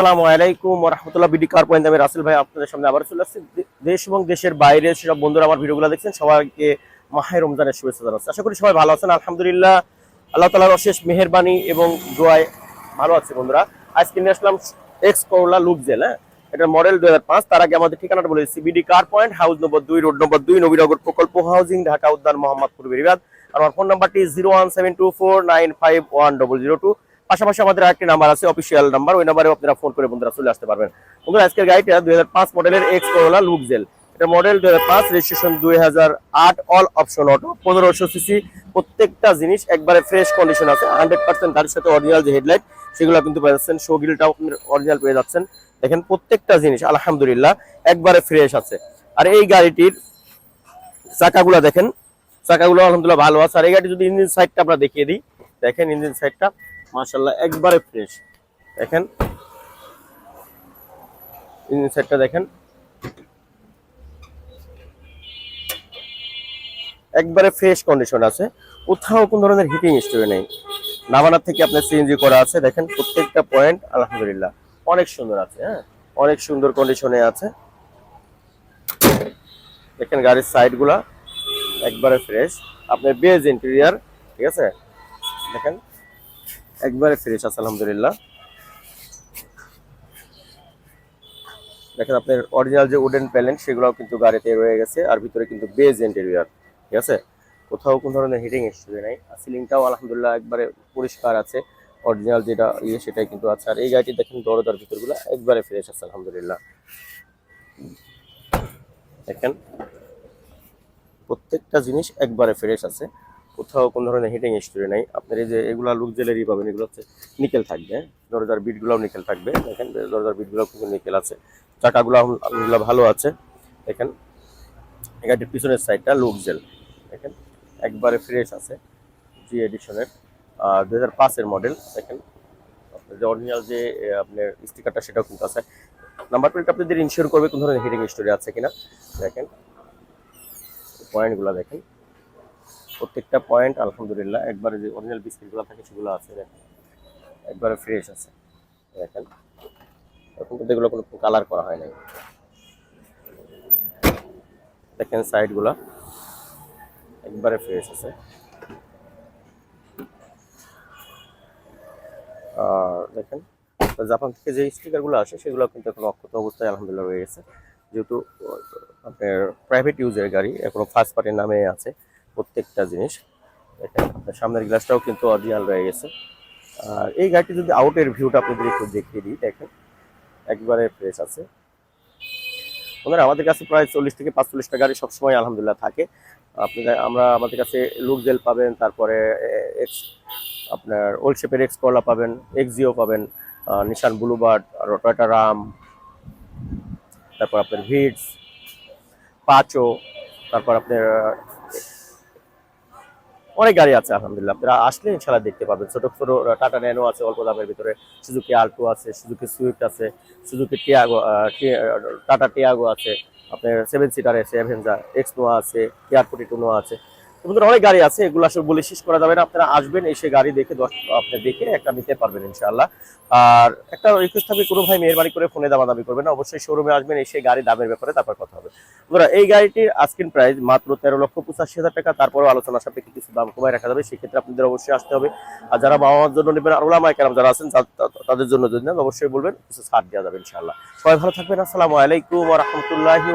আসসালামু আলাইকুম রহমতুল্লাহ BD car point আমি রাসেল ভাই, আপনাদের সামনে আবার চলে আসছি। দেশ এবং দেশের বাইরে বন্ধুরা আমার ভিডিওগুলো দেখছেন, সবাইকে মাহে রমজানের শুভেচ্ছা জানাচ্ছি। আশা করি সবাই ভালো আছেন, আলহামদুলিল্লাহ। আল্লাহ তালার অশেষ মেহেরবানি এবং দোয়ায় ভালো আছে বন্ধুরা। আজকে নিয়ে আসলাম এক্স করোলা লুক জেল হ্যাঁ? এটা মডেল দুই হাজার পাঁচ। তার আগে আমাদের ঠিকানাটা বলে দিচ্ছি, BD car point house number দুই, রোড নম্বর দুই, নবীনগর প্রকল্প হাউজিং, ঢাকা উদ্যান, মোহাম্মদপুর বেরিবাদ আমার ফোন নাম্বারটি zero one seven two four nine five one double zero two. পাশাপাশি আমাদের আরেকটি নাম্বার আছে অফিসিয়াল নাম্বার ওই নাম্বারে আপনারা ফোন করে বন্ধুরা চলে আসতে পারবেন। বন্ধুরা, আজকের গাড়িটা দুই হাজার পাঁচ মডেলের এক্স করোলা লুক জেল এটা মডেল দুই হাজার পাঁচ রেজিস্ট্রেশন দুই হাজার আট অল অপশন অটো পনেরোশো সিসি প্রত্যেকটা জিনিস একবারে ফ্রেশ কন্ডিশন আছে। হান্ড্রেড পার্সেন্ট সাথে অরিজিনাল যে হেডলাইট সেগুলো কিন্তু পেয়ে যাচ্ছেন। শোগিলটাও অরিজিনাল পেয়ে যাচ্ছেন। দেখেন, প্রত্যেকটা জিনিস, আলহামদুলিল্লাহ, একবারে ফ্রেশ আছে। আর এই গাড়িটির চাকাগুলো দেখেন, চাকাগুলো আলহামদুলিল্লাহ ভালো আছে। আর এই গাড়ি যদি ইঞ্জিন সাইডটা আমরা দেখিয়ে দিই, দেখেন ইঞ্জিন সাইডটা মাশাল্লাহ একবারে ফ্রেশ দেখেন। ইঞ্জিন সাইডটা দেখেন। একবারে ফ্রেশ কন্ডিশন আছে। কোথাও কোন ধরনের হিটিং স্টোরি নেই। নাভানার থেকে আপনার সিএনজি করা আছে। দেখেন, প্রত্যেকটা পয়েন্ট আলহামদুলিল্লাহ, অনেক সুন্দর আছে হ্যাঁ? অনেক সুন্দর কন্ডিশনে আছে। দেখেন গাড়ির সাইডগুলা একবারে ফ্রেশ আপনার বেজ ইন্টেরিয়ার ঠিক আছে? দেখেন। একবারে ফ্রেশ আছে, আলহামদুলিল্লাহ। দেখেন আপনার অরিজিনাল যে উডেন প্যালেন্ট সেগুলোও কিন্তু গাড়িতে রয়ে গেছে, আর ভিতরে কিন্তু বেজ ইন্টেরিয়ার ঠিক আছে? কোথাও কোনো ধরনের হিটিং হিস্ট্রি নেই, আর সিলিংটাও আলহামদুলিল্লাহ একবারে পরিষ্কার আছে অরিজিনাল যেটা ইয়ে সেটাই কিন্তু আছে, আর এই গাড়িটি দেখেন দরজার ভিতরগুলো একবারে ফ্রেশ আছে, আলহামদুলিল্লাহ। দেখেন, প্রত্যেকটা জিনিস একবারে ফ্রেশ আছে কোথাও কোনো ধরনের হিটিং হিস্ট্রি নেই। আপনার এই যে এগুলা লুক জেলেরই পাবেন, এগুলো হচ্ছে নিকেল থাকবে? দরজার বিটগুলোও নিকেল থাকবে। দেখেন, দরজার বিটগুলো কিন্তু নিকেল আছে। চাকাগুলো আলহামদুলিল্লাহ ভালো আছে। দেখেন গাড়ির পিছনের সাইডটা লুক জেল দেখেন, একবারে ফ্রেশ আছে জি এডিশনের দু হাজার পাঁচের মডেল দেখেন যে অরিজিনাল যে আপনার স্টিকারটা সেটাও কিন্তু আছে। নাম্বার প্লেট আপনাদের ইনশিওর করবে, কোন ধরনের হিটিং স্টোরি আছে কিনা? দেখেন পয়েন্টগুলো দেখেন। প্রত্যেকটা পয়েন্ট আলহামদুলিল্লাহ, একবারে যে অরিজিনাল বিস্কিটগুলো থাকে সেগুলো আছে, দেখেন। একবারে ফ্রেশ আছে, দেখেন। এখন কিন্তু এগুলো কোনো কালার করা হয় নাই। দেখেন সাইডগুলো একবারে ফ্রেশ আছে। আর দেখেন জাপান থেকে যে স্টিকারগুলো আসে, সেগুলো কিন্তু এখন অক্ষত অবস্থায় আলহামদুলিল্লাহ রয়ে গেছে। যেহেতু আপনার প্রাইভেট ইউজের গাড়ি, এখনও ফার্স্ট পার্টির নামে আছে। প্রত্যেকটা জিনিস। আপনার সামনের গ্লাসটাও কিন্তু অরিজিনাল রয়ে গেছে। আর এই গাড়িটি যদি আউটের ভিউটা আপনাদের একটু দেখিয়ে দিই, দেখেন, একবারে ফ্রেশ আছে। ওনারা আমাদের কাছে প্রায় চল্লিশ থেকে পাঁচচল্লিশটা গাড়ি সবসময় আলহামদুলিল্লাহ থাকে। আপনাদের আমরা আমাদের কাছে লুক জেল পাবেন, তারপরে এক্স আপনার ওল্ড শেপের এক্স করলা পাবেন এক্সিও পাবেন নিশান ব্লুবার্ড টয়টা রাম তারপর আপনার ভিডস পাচো তারপর আপনার অনেক গাড়ি আছে, আলহামদুলিল্লাহ। আপনারা আসলে ইনশাল্লাহ দেখতে পাবেন ছোট ছোট টাটা ন্যানো আছে, অল্প দামের ভিতরে। সুজুকি আল্টো আছে সুজুকি সুইফট আছে সুজুকি টিয়াগো টাটা টিয়াগো আছে। আপনার সেভেন সিটার আছে অ্যাভেঞ্জার এক্সপো আছে টিয়ার ফোর্টি আছে। বন্ধুরা অনেক গাড়ি আছে, এগুলো আসলে বলে শেষ করা যাবে না। আপনারা আসবেন, এসে গাড়ি দেখে দশ আপনি দেখে একটা নিতে পারবেন ইনশাআল্লাহ। আর একটা রিকোয়েস্ট থাকবে, কোনো ভাই মেহরবানি করে ফোনে দামা দাবি করবেন অবশ্যই শোরুমে আসবেন, এসে গাড়ি দামের ব্যাপারে তারপর কথা হবে। বন্ধুরা, এই গাড়িটির আস্কিন প্রাইস মাত্র তেরো লক্ষ পঁচাশি হাজার টাকা, তারপরেও আলোচনা সাপেক্ষে কিছু দাম কমায় রাখা যাবে, সেক্ষেত্রে আপনাদের অবশ্যই আসতে হবে। আর যারা বাবা মার জন্য নেবেন, আর ওলামায় কেরাম যারা আছেন তাদের জন্য যদি অবশ্যই বলবেন, কিছু ছাড় দেওয়া যাবে ইনশাআল্লাহ। সবাই ভালো থাকবেন, আসসালামু আলাইকুম রাহমাতুল্লাহি